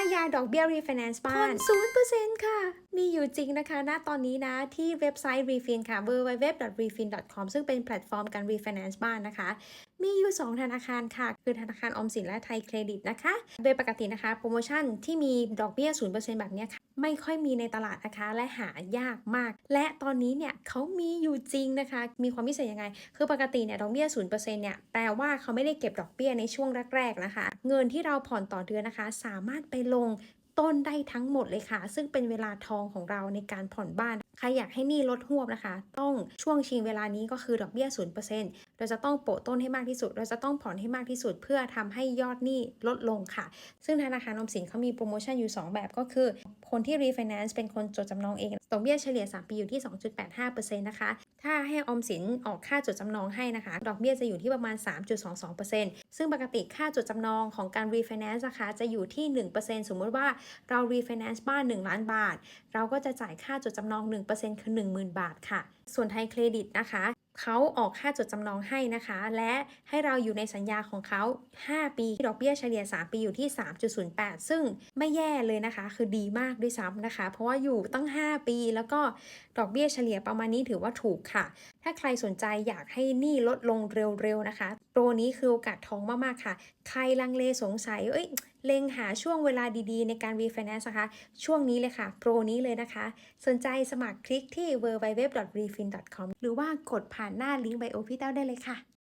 ป้ายยาดอกเบี้ยรีไฟแนนซ์บ้านศูนย์เปอร์เซ็นต์ค่ะ อยู่จริงนะคะ ณ ตอนนี้นะ ที่เว็บไซต์ refin ค่ะ www.refin.com ซึ่งเป็นแพลตฟอร์มการ refinance บ้านนะคะ มีอยู่ 2 ธนาคารค่ะ คือธนาคารออมสินและไทยเครดิตนะคะ โดยปกตินะคะ โปรโมชั่นที่มีดอกเบี้ย 0%แบบนี้ค่ะ ไม่ค่อยมีในตลาดนะคะ และหายากมาก และตอนนี้เนี่ยเขามีอยู่จริงนะคะ มีความพิเศษยังไง คือปกติเนี่ยดอกเบี้ย 0%เนี่ย แปลว่าเขาไม่ได้เก็บดอกเบี้ยในช่วงแรกๆนะคะ เงินที่เราผ่อนต่อเดือนนะคะ สามารถไปลง ต้นได้ทั้งหมดเลยค่ะ ซึ่งเป็นเวลาทองของเราในการผ่อนบ้าน ใครอยากให้หนี้ลดหวบนะคะ ต้องช่วงชิงเวลานี้ก็คือดอกเบี้ย0% เราจะต้องโปะต้นให้มากที่สุด เราจะต้องผ่อนให้มากที่สุด เพื่อทำให้ยอดหนี้ลดลงค่ะ ซึ่งธนาคารออมสินเขามีโปรโมชั่นอยู่ 2 แบบก็คือ คนที่ refinance เป็นคนจดจำนองเองดอกเบี้ยเฉลี่ย 3 ปีอยู่ที่ 2.85%นะคะ ถ้าให้ออมสินออกค่าจดจำนองให้นะคะ ดอกเบี้ยจะอยู่ที่ประมาณ 3.22%ซึ่งปกติค่าจดจำนองของการ refinance นะคะจะอยู่ที่ 1%สมมติว่าเรา refinance บ้าน 1 ล้านบาท เราก็จะจ่ายค่าจดจำนอง 1%คือ 10,000 บาทค่ะ ส่วนไทยเครดิตนะคะ เขาออกค่าจดจำนองให้นะคะ และให้เราอยู่ในสัญญาของเขา 5 ปีดอกเบี้ยเฉลี่ย 3 ปีอยู่ที่ 3.08 ซึ่งไม่แย่เลยนะคะ คือดีมากด้วยซ้ำนะคะ เพราะว่าอยู่ตั้ง 5 ปีแล้วก็ดอกเบี้ยเฉลี่ยประมาณนี้ถือว่าถูกค่ะ ถ้าใครสนใจอยากให้หนี้ลดลงเร็วๆนะคะโปรนี้คือโอกาสทองมากๆค่ะ ใครลังเลสงสัยเอ้ยเล็งหาช่วงเวลาดีๆ ในการ refinance นะคะ ช่วงนี้เลยค่ะ โปรนี้เลยนะคะ สนใจสมัครคลิกที่ www.refin.com หรือว่ากดผ่านหน้าลิงก์ไบโอพี่เต้าได้เลยค่ะ